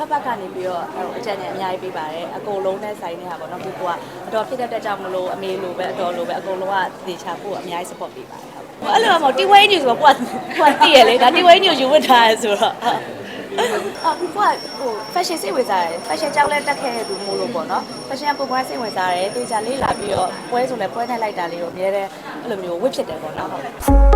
ဖက်ဖက်ကနေပြီးတော့ဟိုအကြံဉာဏ်အများကြီးပေးပါတယ်အကုန်လုံးနဲ့ဆိုင်နေတာပေါ့နော်ဒီကအတော်ဖြစ်တတ်တဲ့ကြောင့်မလို့အမေလိုပဲအတော်လိုပဲအကုန်လုံးကသေချာဖို့အများကြီး support ပေးပါတယ်ဟုတ်အဲ့လိုမှမဟုတ်တီဝဲ news ဆိုတော့ကိုကကိုကတည်ရလေဒါတီဝဲ news ယူဝတ်ထားရဆိုတော့ဟုတ်အော်ကိုကဟို fashion စိတ်ဝင်စားတယ် fashion ကြောက်လဲတက်ခဲ့တဲ့သူမို့လို့ပေါ့နော် fashion ကပုံပွားစိတ်ဝင်စားတယ်တေချာလေးလာပြီးတော့ပွဲဆိုလဲပွဲထိုက်လိုက်တာလေးကိုအများတဲ့အဲ့လိုမျိုးဝတ်ဖြစ်တယ်ပေါ့နော်ဟုတ်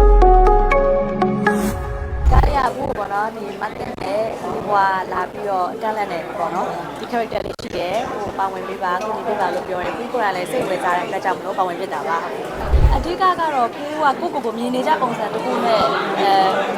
ကားရဘူးပေါ့နော်ဒီမတ်တင်နဲ့ဒီဘွာလာပြီးတော့တန်းလက်နဲ့ပေါ့နော်ဒီ character လေးရှိတယ်ဟိုပါဝင်ပေးပါကိုကြီးပေးပါလို့ပြောရင်ပြီးကိုယ်ကလည်းစိတ်ဝင်စားတဲ့အတွက်ကြောင့်မလို့ပါဝင်ဖြစ်တာပါ အဓိကကတော့ကိုကကိုကိုကိုမြင်နေကြပုံစံတစ်ခုနဲ့အဲ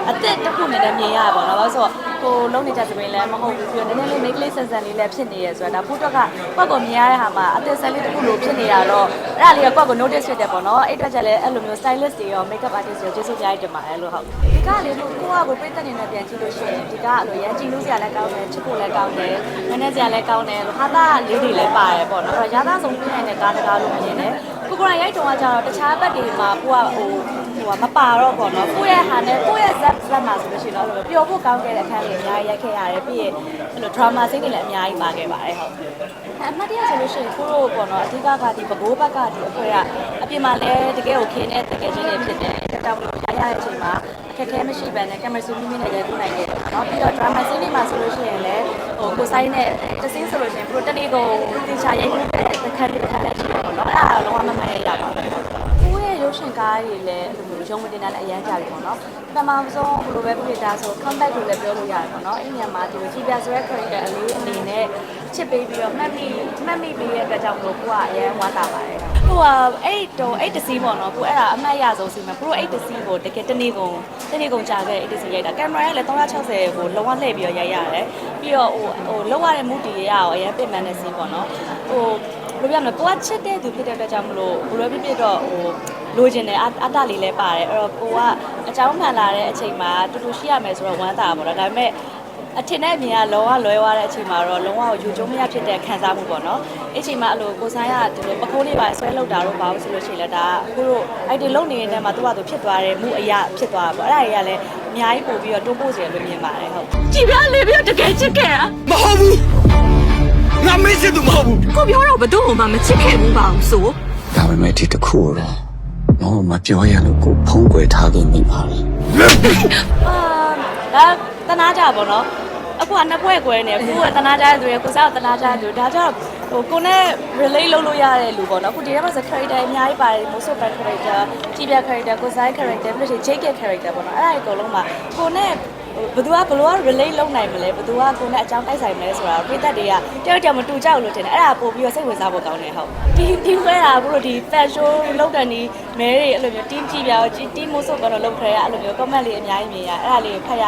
အစ်စ်တစ်ခုနဲ့လည်းမြင်ရပါတော့ဘာလို့ဆိုတော့ကိုလုံးနေကြစပင်းလည်းမဟုတ်ဘူးပြီးတော့နည်းနည်းလေး make လေးဆန်ဆန်လေးလည်းဖြစ်နေရဆိုတော့ဒါဖူးတော့ကကိုယ့်ကိုမြင်ရတဲ့ဟာမှာအသစ်ဆန်လေးတစ်ခုလိုဖြစ်နေရတော့အဲ့ဒါလေးကကိုယ့်ကို notice ဖြစ်တယ်ပေါ့နော်အဲ့အတွက်ချက်လည်းအဲ့လိုမျိုး stylist တွေရော makeup artist တွေကျေးဇူးများတင်ပါတယ်လို့ဟုတ်ဒီကလေးလို့ကိုကကိုပြည့်တဲ့နေနဲ့ပြန်ကြည့်လို့ရှိရင်ဒီကအဲ့လိုရန်ကြည့်လို့စရာလည်းကောင်းတယ်ချစ်ဖို့လည်းကောင်းတယ်နည်းနည်းစရာလည်းကောင်းတယ်လို့ဟာသားလေးတွေလည်းပါတယ်ပေါ့နော်အဲ့တော့ရသားဆုံးပြနိုင်တဲ့ကားတကားလို့မြင်တယ် ကိုကိုရိုင်းရိုက်တုံးကကြတော့တခြားဘက်တွေမှာကိုကဟိုဟိုကမပါတော့ပေါ့နော်ကိုယ့်ရဲ့ဟာနဲ့ကိုယ့်ရဲ့ဇက်ဇက်မှာဆိုလို့ရှိရင်တော့ပျော်ဖို့ကောင်းခဲ့တဲ့အခန်းလေးအများကြီးရိုက်ခဲ့ရတယ်ပြီးရင်အဲ့လို drama စိတ်တွေလည်းအများကြီးပါခဲ့ပါတယ်ဟုတ်အမှတ်တရဆိုလို့ရှိရင်ကိုတို့ပေါ့နော်အဓိကကဒီပကိုးဘက်ကဒီအဖွဲကအပြင်မှာလည်းတကယ်ကိုခင်းတဲ့တကယ်ချင်းတွေဖြစ်တယ်တက်တောက်လို့ရရတဲ့အချိန်မှာအခက်အခဲမရှိဘဲနဲ့ကင်မရာဆူမိမိနဲ့ရိုက်ကူးနိုင်ခဲ့တယ်เนาะပြီးတော့ drama scene တွေမှာဆိုလို့ရှိရင်လည်းဟိုကိုဆိုင်နဲ့တစင်းဆိုလို့ရှိရင်ပရိုတက်လေးကိုသင်ချာရိုက်ကူးတဲ့အခက်အခဲတစ်ခါလည်းရှိတယ်ပေါ့ နော်အဲ့ဒါတော့လုံးဝမမှန်ရရပါဘူးကိုရဲ့ရုပ်ရှင်ကားတွေလည်းအဲ့လိုမျိုးရုံမတင်တာလည်းအရန်ကြပြီပေါ့နော်ပထမဆုံးဘယ်လိုပဲဖြစ်တာဆို contact ကိုလည်းပြောလို့ရတယ်ပေါ့နော်အဲ့ညမှာဒီကြည်ပြဆိုရဲ character အလေးအနေနဲ့ချစ်ပေးပြီးတော့မှတ်မိမှတ်မိပေးတဲ့အတွက်ကြောင့်မလို့ကိုကအရန်ဝမ်းသာပါတယ်ဟိုကအဲ့တော့အဲ့တစည်းပေါ့နော်ကိုအဲ့ဒါအမှတ်ရဆုံးစီမှာကိုအဲ့တစည်းကိုတကယ်တနေ့ကုန်တနေ့ကုန်ကြာခဲ့အဲ့တစည်းရိုက်တာကင်မရာကလည်း360ကိုလုံးဝလှည့်ပြီးတော့ရိုက်ရတယ်ပြီးတော့ဟိုဟိုလုံးဝတဲ့မူတီရရအောင်အရန်ပြင်မှန်းတဲ့စီးပေါ့နော်ဟိုဘယ် လိုပြောမလဲကိုကချစ်တဲ့သူဖြစ်တဲ့အတွက်ကြောင့်မလို့ဘယ်လိုဖြစ်ဖြစ်တော့ဟိုလိုချင်တယ်အတ္တလေးလည်းပါတယ်အဲ့တော့ကိုကအကြောင်းမှန်လာတဲ့အချိန်မှာတူတူရှိရမယ်ဆိုတော့ဝမ်းသာပါတော့ဒါပေမဲ့အထင်နဲ့အမြင်ကလောကလွဲသွားတဲ့အချိန်မှာတော့လုံးဝယူကျုံမရဖြစ်တဲ့ခံစားမှုပေါ့နော်အဲ့ချိန်မှာအဲ့လိုကိုဆိုင်ကဒီလိုပခိုးလေးပါဆွဲလောက်တာတော့ပါဘူးဆိုလို့ရှိရင်လည်းဒါအခုတို့အဲ့ဒီလုံနေတဲ့နေရာမှာသူ့ဘာသူဖြစ်သွားတယ်မှုအရာဖြစ်သွားတာပေါ့အဲ့ဒါတွေကလည်းအများကြီးပို့ပြီးတော့တိုးပို့စေလို့မြင်ပါတယ်ဟုတ်ကြည်ပြလေးပြီးတော့တကယ်ချစ်ခဲ့တာမဟုတ်ဘူး ငါမေ့စစ်သူမဟုတ်ဘူးကိုပြောတော့ဘယ်သူ့မှမချစ်ခဲ့ဘူးပါအောင်ဆိုဒါပေမဲ့ဒီတစ်ခုတော့တော့မပြောရလို့ကိုဖုံးကွယ်ထားခဲ့မိပါလေအာဒါတနာကြပါတော့အခုကနှစ်ဖွဲ့ကွဲနေကိုကတနာကြတဲ့သူရယ်ကိုစားကတနာကြတဲ့သူဒါကြောင့်ဟိုကိုနဲ့ relate လုပ်လို့ရတဲ့လူပေါ့နော်အခုဒီထဲမှာဆို character အများကြီးပါတယ် most of the character ကြည်ပြ character ကိုစား character ပြီးလို့ရှိရင် Jake character ပေါ့နော်အဲ့ဒါအကုန်လုံးမှာကိုနဲ့ ဘယ်သူကဘလို့ relate လုပ်နိုင်မလဲဘယ်သူကကိုနဲ့အကြောင်းတိုက်ဆိုင်မလဲဆိုတာပြည်သက်တွေကတယောက်တယောက်မတူကြဘူးလို့ထင်တယ်အဲ့ဒါပို့ပြီးတော့စိတ်ဝင်စားဖို့ကောင်းတယ်ဟုတ်ဒီဒီခွဲတာအခုတို့ဒီ fashion show လောက်ကန်ဒီမဲတွေအဲ့လိုမျိုး team ကြည့်ပြအောင် team မို့ဆိုကတော့လောက်ခရရအဲ့လိုမျိုး comment လေးအများကြီးမြင်ရအဲ့ဒါလေးဖတ်ရ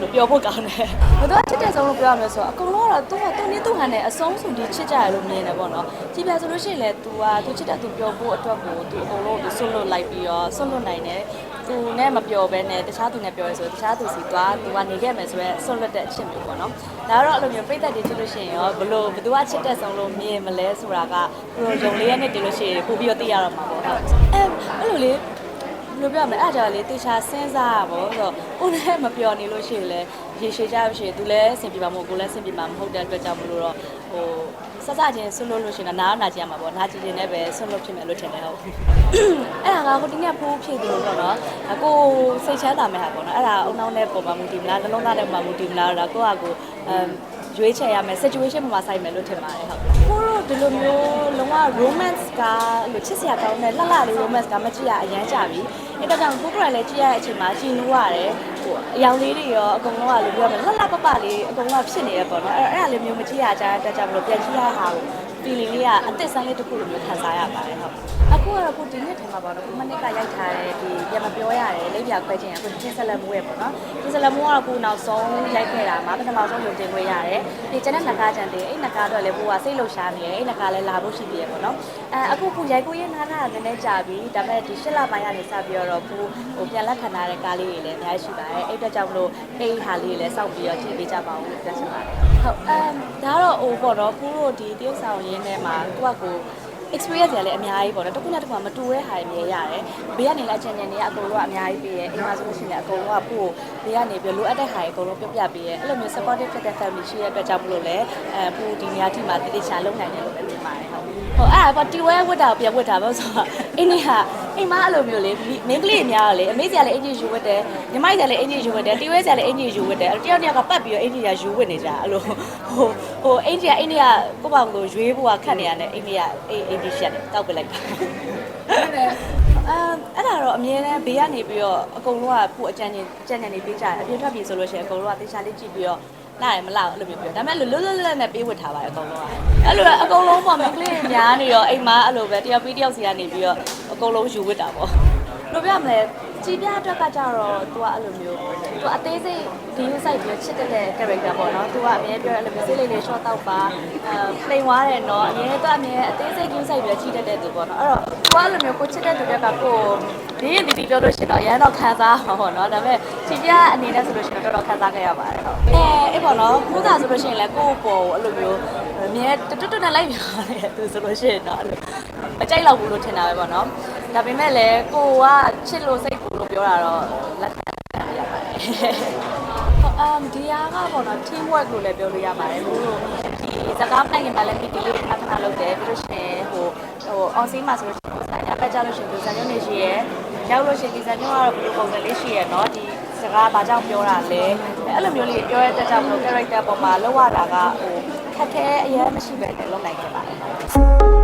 လို့ပြောဖို့ကောင်းတယ်ဘယ်သူကချစ်တဲ့ဆုံးလို့ပြောရမလဲဆိုတော့အကုန်လုံးကတော့သူကသူနဲ့သူဟန်နဲ့အဆုံးစုဒီချစ်ကြရလို့မြင်တယ်ပေါ့နော်ကြည့်ပြဆိုလို့ရှိရင်လည်း तू ကသူချစ်တဲ့သူပြောဖို့အတွက်ကို तू အကုန်လုံးကိုဆွတ်လွတ်လိုက်ပြီးတော့ဆွတ်လွတ်နိုင်တယ်သူနဲ့မပြောဘဲနဲ့တခြားသူနဲ့ပြောရဲဆိုတခြားသူစီသွားသူကနေခဲ့မယ်ဆိုရဲဆွတ်လွတ်တဲ့အချက်မျိုးပေါ့နော်ဒါကတော့အဲ့လိုမျိုးပြည့်သက်တွေချစ်လို့ရှိရင်ရောဘလို့ဘယ်သူကချစ်တဲ့ဆုံးလို့မြင်မလဲဆိုတာကဘလို့ရုံလေးရဲ့နဲ့တင်လို့ရှိရင်ပို့ပြီးတော့သိရတော့မှာပေါ့ဟုတ်အဲအဲ့လိုလေ ဘယ်လိုပြောမလဲအဲ့ဒါကြောင့်လေတေချာစဉ်းစားရပါဘောဆိုတော့ကိုလည်းမပြောနေလို့ရှိရင်လည်းရေရှည်ကြလို့ရှိရင်သူလည်းအဆင်ပြေပါမို့ကိုလည်းအဆင်ပြေမှာမဟုတ်တဲ့အတွက်ကြောင့်မလို့တော့ဟိုစစချင်းဆွလို့လို့ရှိရင်တော့နားနာကြရမှာပေါ့နားကြည့်နေပဲဆွလို့ဖြစ်မယ်လို့ထင်တယ်ဟုတ်အဲ့ဒါကဟိုဒီနေ့ဖိုးဖြည့်တယ်လို့ပေါ့နော်ကိုစိတ်ချမ်းသာမဲ့ဟာပေါ့နော်အဲ့ဒါအုံနောက်နဲ့ပုံမှန်မူတည်မလားနှလုံးသားနဲ့ပုံမှန်မူတည်မလားတော့ကိုကကိုအမ် ရွေးချယ်ရမယ် situation မှာဆိုင်မယ်လို့ထင်ပါတယ်ဟုတ်ကိုတို့ဒီလိုမျိုးလုံးဝ romance ကလို့ချစ်စရာကောင်းတဲ့လှလှလေး romance ကမကြည့်ရအရန်ကြပြီအဲ့ဒါကြောင့်ကိုကိုရလည်းကြည့်ရတဲ့အချိန်မှာကြည်နူးရတယ်ဟိုအယောင်လေးတွေရောအကုန်လုံးကလို့ပြောမယ်လှလှပပလေးအကုန်လုံးကဖြစ်နေရပေါ့နော်အဲ့အဲ့ဒါလေးမျိုးမကြည့်ရကြတဲ့အတွက်ကြောင့်မလို့ပြန်ကြည့်ရတဲ့ဟာကို feeling လေးကအသက်ဆန်းလေးတစ်ခုလိုမျိုးခံစားရပါတယ်ဟုတ်အခုကတော့ကိုဒီနေ့ထဲမှာပေါ့နော်ကိုမနစ်ကရိုက်ထားတဲ့ဒီပြန်မပြောရတယ်လိပ်ပြခွဲခြင်းအခုဒီဆက်လက်မှုရဲ့ပေါ့နော်ဒီဆက်လက်မှုကတော့ကိုနောက်ဆုံးရိုက်ခဲ့တာမှာပထမဆုံးရုံတင်ခွင့်ရတယ်ဒီကျန်တဲ့နဂါကြံတဲ့အဲ့နဂါတော့လည်းကိုကစိတ်လှုပ်ရှားနေတယ်အဲ့နဂါလည်းလာဖို့ရှိသေးတယ်ပေါ့နော်အဲအခုကိုရိုက်ကိုရေးနားတာနည်းနည်းကြာပြီဒါပေမဲ့ဒီရှစ်လပိုင်းကနေစပြီးတော့ကိုဟိုပြန်လက်ခံထားတဲ့ကားလေးတွေလည်းအများကြီးရှိပါတယ်အဲ့အတွက်ကြောင့်မလို့အဲ့ဒီဟာလေးတွေလည်းစောင့်ပြီးတော့ကြည့်ပေးကြပါဦးလို့ပြောချင်ပါတယ် ဟုတ်အမ်ဒါကတော့ဟိုပေါ့နော်ကိုတို့ဒီတရုတ်ဆောင်ရင်းထဲမှာကိုကကို experience တွေလည်းအများကြီးပေါ့နော်တစ်ခုနဲ့တစ်ခုကမတူတဲ့ဟာတွေမြင်ရတယ်ဘေးကနေလည်းအချင်းချင်းတွေကအကုန်လုံးကအများကြီးပေးရဲအိမ်မှာဆိုလို့ရှိရင်လည်းအကုန်လုံးကပို့ဘေးကနေပြီးလိုအပ်တဲ့ဟာတွေအကုန်လုံးပြောပြပေးရဲအဲ့လိုမျိုး supportive ဖြစ်တဲ့ family ရှိတဲ့အတွက်ကြောင့်မလို့လဲအဲပို့ဒီနေရာထိမှာတည်တည်ချာလုံနိုင်တယ်လို့ပဲမြင်ပါတယ်ဟုတ်ဟိုအဲ့ဒါပေါ့တီဝဲဝတ်တာကိုပြန်ဝတ်တာပေါ့ဆိုတော့အင်းကြီးဟာ အိမ်မအဲ့လိုမျိုးလေမင်းကလေးအများတော့လေအမေကြီးကလည်းအင်ကြီးယူဝတ်တယ်ညီမကြီးကလည်းအင်ကြီးယူဝတ်တယ်တီဝဲကြီးကလည်းအင်ကြီးယူဝတ်တယ်အဲ့တယောက်တယောက်ကပတ်ပြီးတော့အင်ကြီးကယူဝတ်နေကြအဲ့လိုဟိုဟိုအင်ကြီးကအင်ကြီးကကိုယ့်ဘာကိုရွေးဖို့ကခတ်နေရတယ်အင်ကြီးကအေးအင်ကြီးရှက်တယ်တောက်ပလိုက်တာအမ်အဲ့ဒါတော့အမြဲတမ်းဘေးကနေပြီးတော့အကုန်လုံးကပို့အကြံဉာဏ်အကြံဉာဏ်တွေပေးကြတယ်အပြင်ထွက်ပြီဆိုလို့ရှိရင်အကုန်လုံးကတေချာလေးကြည့်ပြီးတော့နားရမလားအဲ့လိုမျိုးပြောဒါပေမဲ့လွတ်လွတ်လပ်လပ်နဲ့ပေးဝတ်ထားပါတယ်အကုန်လုံးကအဲ့လိုအကုန်လုံးပေါ့မကလေးတွေများနေတော့အိမ်မှာအဲ့လိုပဲတယောက်ပြီးတယောက်စီကနေပြီးတော့ အကုန်လုံးယူဝတ်တာပေါ့လို့ပြောရမလဲ ကြည်ပြအတွက်ကကြတော့သူကအဲ့လိုမျိုးသူကအသေးစိတ်ဒီ new site ပြီးချစ်တဲ့ character ပေါ့နော်သူကအမြဲပြောအဲ့လိုမျိုးစိတ်လေးလေး short တော့ပါအဲ plain ွားတယ်နော်အမြဲသူအမြဲအသေးစိတ် new site ပြီးချစ်တဲ့သူပေါ့နော်အဲ့တော့သူကအဲ့လိုမျိုးကိုချစ်တဲ့သူတွေကကိုဒီရင်ဒီပြောလို့ရှိရင်တော့ရန်တော့ခံစားမှာပေါ့နော်ဒါပေမဲ့ချစ်ပြအနေနဲ့ဆိုလို့ရှိရင်တော့တော်တော်ခံစားခဲ့ရပါတယ်ဟုတ်အဲအဲ့ပေါ့နော်ကိုသာဆိုလို့ရှိရင်လည်းကို့ပေါ်အဲ့လိုမျိုးအမြဲတွတ်တွတ်နဲ့လိုက်ပြတယ်သူဆိုလို့ရှိရင်တော့အဲ့လိုမကြိုက်တော့ဘူးလို့ထင်တာပဲပေါ့နော်ဒါပေမဲ့လည်းကိုကချစ်လို့စိတ် ပြောတာတော့လက်ခံရပါတယ် ဟုတ်အမ်ဒီဟာကပေါ့နော် team work လို့လည်းပြောလို့ရပါတယ်ဘို့လို့ဒီစကားနိုင်ရင်ပါလဲ meeting လေးခဏခဏလုပ်တယ်ပြီးလို့ရှိရင်ဟိုဟို on scene မှာဆိုလို့ရှိရင်ဆိုင်ရပတ်ကြလို့ရှိရင်ဒီဇာညွန့်နေရှိရယ်ရောက်လို့ရှိရင်ဒီဇာညွန့်ကတော့ဘယ်လိုပုံစံလေးရှိရယ်เนาะဒီစကားဘာကြောင့်ပြောတာလဲအဲ့လိုမျိုးလေးပြောရတဲ့ကြောင့်မလို့ character ပေါ်မှာလောက်ရတာကဟိုခက်ခဲအရင်မရှိပဲနဲ့လုပ်နိုင်ခဲ့ပါတယ်